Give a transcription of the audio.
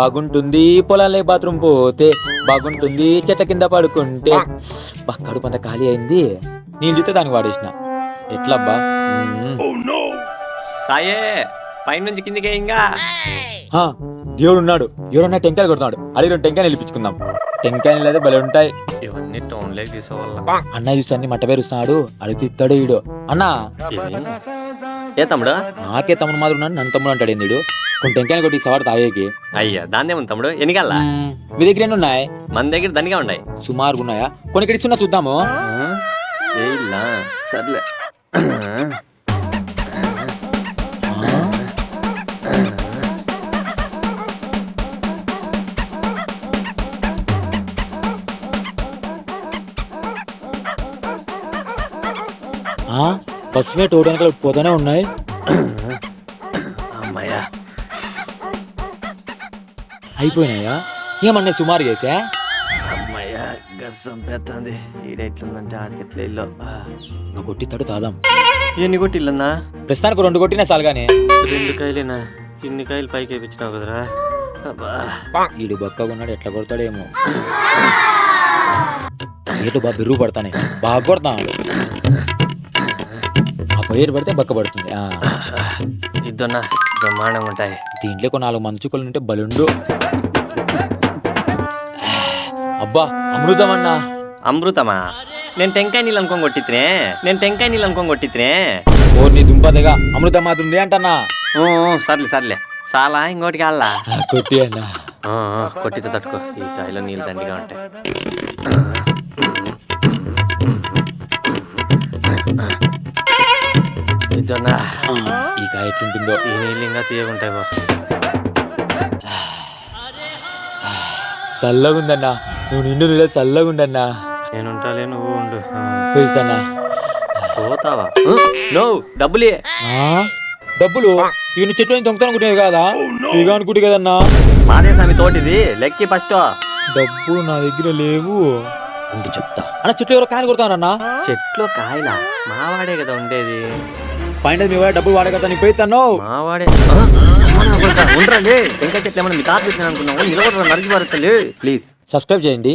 బాగుంటుంది పొలాలే బాత్రూమ్ పోతే బాగుంటుంది చెట్ల కింద పడుకుంటే. కడుపు అంతా ఖాళీ అయింది. నేను చూస్తే దానికి వాడేసిన. ఎట్లబ్బా? మ్మ్. సాయే పైనుంచి కిందికే ఇంకా ఆ, దేవుడు ఉన్నాడు ఎవరన్నా టెంకాయలు కొడుతున్నాడు. అది రెండు టెంకాయలు నిలిపించుకుందాం. టెంకాయలు అయితే భలే ఉంటాయి. ఇవన్నీ టౌన్ లేక్ తీసుకోవాల అన్న చూసి అన్ని మట్ట పేరుస్తున్నాడు. అడిగితే ఇస్తాడు ఈడు. అన్న! ఏ తమ్ముడు? నాకే తమ్ముడు మాత్రం ఉన్నాడు నన్ను తమ్ముడు అంటాడు ఏంది? కొన్ని టెంకాయలు కొట్టి సవాడు తాగేకి. అయ్యా దాన్నే ఉంది తమ్ముడు? ఎన్నికల్లా. మీ దగ్గర ఎన్ని ఉన్నాయి? మన దగ్గర దండిగా ఉన్నాయి. సుమారుగా ఉన్నాయా? కొన్ని ఇక్కడ ఇస్తున్నా చూద్దాము. సర్లే. బస్ మీద వెనకాల పోతానే ఉన్నాయి. అమ్మాయ్యా. అయిపోయినాయా? ఏమన్నా సుమారు చేసా? అమ్మాయ్యా గస్సం పెడుతుంది ఈడెట్లుందంటే ఆడికెట్లా ఇల్లు. ఆ. కొట్టిస్తాడు తాదాం. ఎన్ని కొట్టిల్లన్నా? ప్రస్తుతానికి రెండు కొట్టినా చాలు కానీ రెండు కాయలేనా? ఇన్ని కాయలు పైకి వేయించినావు కదరా? వీడు బక్కగా ఉన్నాడు ఎట్లా కొడతాడేమో. ఏట్లు బాగా బిరుగు పడతానే. బాగా కొడతాడు పైరు పడితే బక్క పడుతుంది ఆ, ఇద్దన్నా బ్రహ్మాండంగా ఉంటాయి. దీంట్లో కొన్ని నాలుగు మంచుకొలు ఉంటే బలుండు అబ్బా అమృతం అన్నా అమృతమా? నేను టెంకాయ నీళ్ళు అనుకోని కొట్టిత్రే నేను టెంకాయ నీళ్ళు అనుకోని కొట్టిత్రే ఓ నీ దుంపదగా అమృతం మాత్రం ఉంది అంటన్నా. ఊ, ఊ, సర్లే సర్లే. చాలా ఇంకోటి ఆ, కొట్టి అన్నా. కొట్టితే తట్టుకో. ఈ కాయలో నీళ్ళు దండిగా ఉంటాయి. ఆ, ఈ కాయ ఎట్టుంటుందో ఈ నీళ్ళు ఇంకా తీయగుంటాయి బా చల్లగా ఉందన్నా నువ్వు నిండు నీళ్ళ చల్లగా ఉండన్నా నేను ఉంటాలే నువ్వు ఉండు. పోయిస్తానా పోతావా? నో డబ్బులే. ఆ? డబ్బులు? ఇవన్నీ చెట్లు దొంగతనం అనుకుంటున్నాయి కాదా? ఇక అనుకుంటే కదన్నా. మాదే స్వామి తోటిది. లెక్కి ఫస్ట్. డబ్బులు నా దగ్గర లేవు. ఉండి చెప్తా. అన్న చెట్లు ఎవరో కాయలు కొడతానన్నా చెట్లో కాయలా? మావాడే కదా ఉండేది. పైన మీ వాడు డబ్బులు వాడే కదా నీకు పోయిస్తాను మావాడే ఇంకా చెట్లు ఏమన్నా మీ తాత పెట్టిన అనుకున్నావు? నిలబడరా నరికి పారుతలే ప్లీజ్. సబ్స్క్రైబ్ చేయండి.